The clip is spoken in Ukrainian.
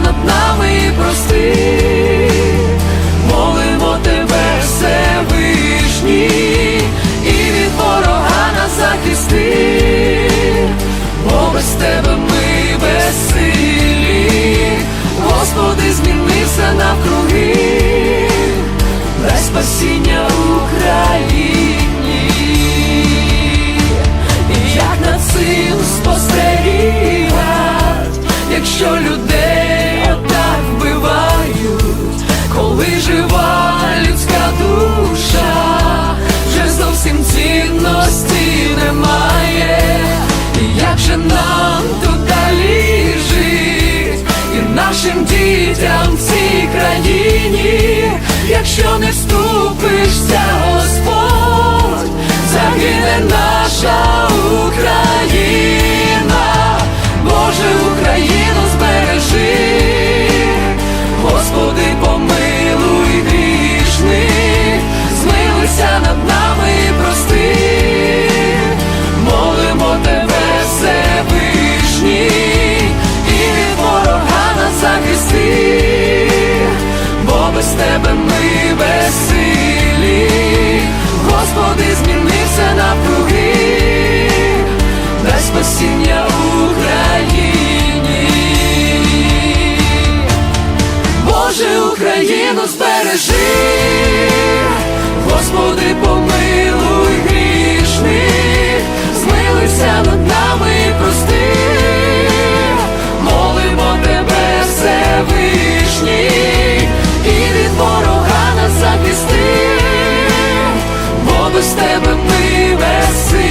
над нами прости, молимо тебе, Всевишній, і від ворога нас захисти, бо без тебе ми безсилі, Господи, зміни все навкруги, дай спасіння Україні, дітям в цій країні, якщо не вступишся, Господь, загине наша Україна, Боже, Україну збережи, Господи, помилуй грішних, змилуйся над нами прости, без тебе ми безсилі, Господи, зміни все навкруги, дай спасіння Україні. Боже, Україну збережи, Господи, помилуй mercy.